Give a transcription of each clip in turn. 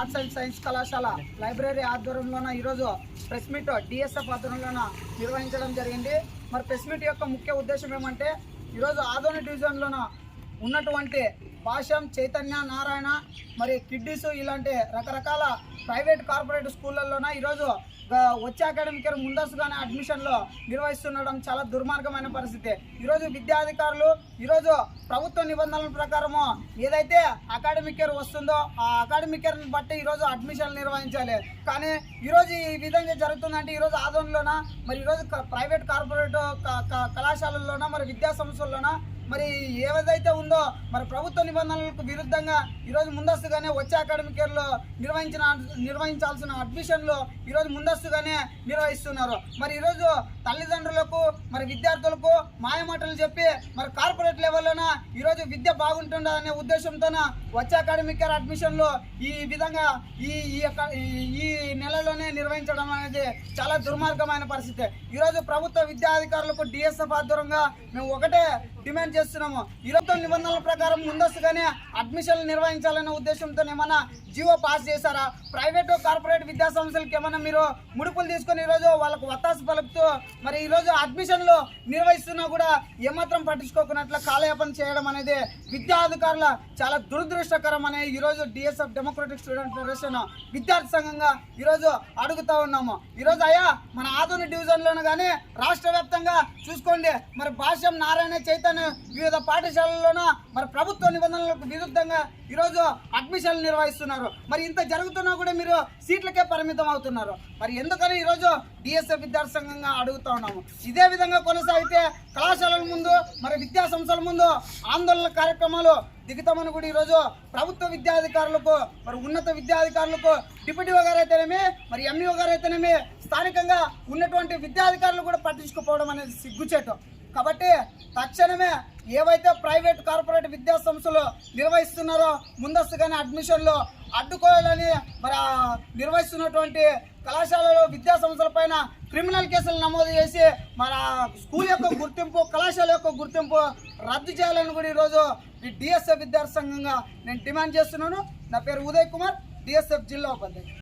Arts and science కళాశాల library ఆధ్వర్యంలోన ఈరోజు ప్రెస్ మీట్ డిఎస్ఎఫ్ ఆధ్వర్యంలోన నిర్వహించడం జరిగింది. మరి ప్రెస్ మీట్ యొక్క ముఖ్య ఉద్దేశం ఏమంటే ఈరోజు ఆదోని డివిజన్లోన ఉన్నటువంటి భాషం చైతన్య నారాయణ మరి కిడ్డీస్ ఇలాంటి రకరకాల ప్రైవేట్ కార్పొరేట్ స్కూళ్ళల్లోన ఈరోజు వచ్చే అకాడమిక్ ఇయర్ ముందస్తుగానే అడ్మిషన్లు నిర్వహిస్తుండడం చాలా దుర్మార్గమైన పరిస్థితి. ఈరోజు విద్యాధికారులు ఈరోజు ప్రభుత్వ నిబంధనల ప్రకారము ఏదైతే అకాడమిక్ ఇయర్ వస్తుందో ఆ అకాడమిక్ ఇయర్ని బట్టి ఈరోజు అడ్మిషన్లు నిర్వహించాలి. కానీ ఈరోజు ఈ విధంగా జరుగుతుందంటే ఈరోజు ఆధ్వర్యంలోన మరి ఈరోజు క- ప్రైవేట్ కార్పొరేట్ క- కళాశాలల్లోన? మరి విద్యా సంస్థల్లోన? మరి ఏదైతే ఉందో మరి ప్రభుత్వ నిబంధనలకు విరుద్ధంగా ఈరోజు ముందస్తుగానే వచ్చే అకాడమిక్ ఇయర్లో నిర్వహించిన నిర్వహించాల్సిన అడ్మిషన్లు ఈరోజు ముందస్తుగానే నిర్వహిస్తున్నారు. మరి ఈరోజు తల్లిదండ్రులకు మరి విద్యార్థులకు మాయమాటలు చెప్పి మరి కార్పొరేట్ లెవెల్లోన ఈరోజు విద్య బాగుంటుందనే ఉద్దేశంతోన వచ్చే అకాడమిక్ ఇయర్ అడ్మిషన్లు ఈ విధంగా ఈ ఈ ఈ- ఈ నెలలోనే నిర్వహించడం అనేది చాలా దుర్మార్గమైన పరిస్థితి. ఈరోజు ప్రభుత్వ విద్యాధికారులకు డిఎస్ఎఫ్ ఆధ్వర్యంగా మేము ఒకటే డిమాండ్ చేస్తున్నాము. ఇరవై నిబంధనల ప్రకారం ముందస్తుగానే అడ్మిషన్లు నిర్వహించాలనే ఉద్దేశంతో ఏమైనా జీవో పాస్ చేశారా? ప్రైవేటు కార్పొరేట్ విద్యా సంస్థలకి ఏమైనా మీరు ముడుపులు తీసుకొని ఈరోజు వాళ్ళకు వత్తాసు పలుకుతూ మరి ఈరోజు అడ్మిషన్లు నిర్వహిస్తున్నా కూడా ఏమాత్రం పట్టించుకోకున్నట్లు కాలయాపన చేయడం అనేది విద్యాధికారుల చాలా దురదృష్టకరం అనే ఈరోజు డిఎస్ఎఫ్ డెమోక్రటిక్ స్టూడెంట్ ఫెడరేషన్ విద్యార్థి సంఘంగా ఈరోజు అడుగుతా ఉన్నాము. ఈరోజు అయ్యా మన ఆధునిక డివిజన్లోనూ కానీ రాష్ట్ర వ్యాప్తంగా చూసుకోండి. మరి భాష్యం నారాయణ చైతన్య వివిధ పాఠశాలల్లోనూ మరి ప్రభుత్వ నిబంధనలకు విరుద్ధంగా ఈరోజు అడ్మిషన్లు నిర్వహిస్తున్నారు. మరి ఇంత జరుగుతున్నా కూడా మీరు సీట్లకే పరిమితం అవుతున్నారు. మరి ఎందుకని ఈరోజు డిఎస్ఎఫ్ విద్యార్థి సంఘంగా అడుగుతా ఉన్నాము? ఇదే విధంగా కొనసాగితే కళాశాలల ముందు మరి విద్యా సంస్థల ముందు ఆందోళన కార్యక్రమాలు దిగుతామని కూడా ఈరోజు ప్రభుత్వ విద్యాధికారులకు మరి ఉన్నత విద్యాధికారులకు డిప్యూటీ గారు అయితేనేమి మరి ఎంఈఓ గారు అయితేనేమి స్థానికంగా ఉన్నటువంటి విద్యాధికారులు కూడా పట్టించుకోపోవడం అనేది సిగ్గుచేటం. కాబట్టి తక్షణమే ఏవైతే ప్రైవేట్ కార్పొరేట్ విద్యా సంస్థలు నిర్వహిస్తున్నారో ముందస్తుగానే అడ్మిషన్లు అడ్డుకోవాలని మరి నిర్వహిస్తున్నటువంటి కళాశాలలో విద్యా పైన క్రిమినల్ కేసులు నమోదు చేసి మన స్కూల్ యొక్క గుర్తింపు కళాశాల యొక్క గుర్తింపు రద్దు చేయాలని కూడా ఈరోజు ఈ డిఎస్ఎఫ్ విద్యార్థి సంఘంగా నేను డిమాండ్ చేస్తున్నాను. నా పేరు ఉదయ్ కుమార్ డిఎస్ఎఫ్ జిల్లా ఉపాధ్యక్షుడు.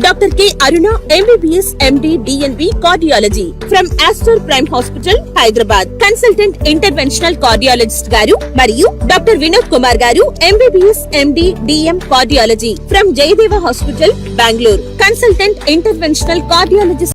Doctor K Aruna MBBS MD DNB cardiology from Aster Prime hospital Hyderabad. Consultant interventional cardiologist గారు మరియు డాక్టర్ వినోద్ కుమార్ గారు MBBS MD DM cardiology from Jayadeva hospital Bengaluru. Consultant interventional cardiologist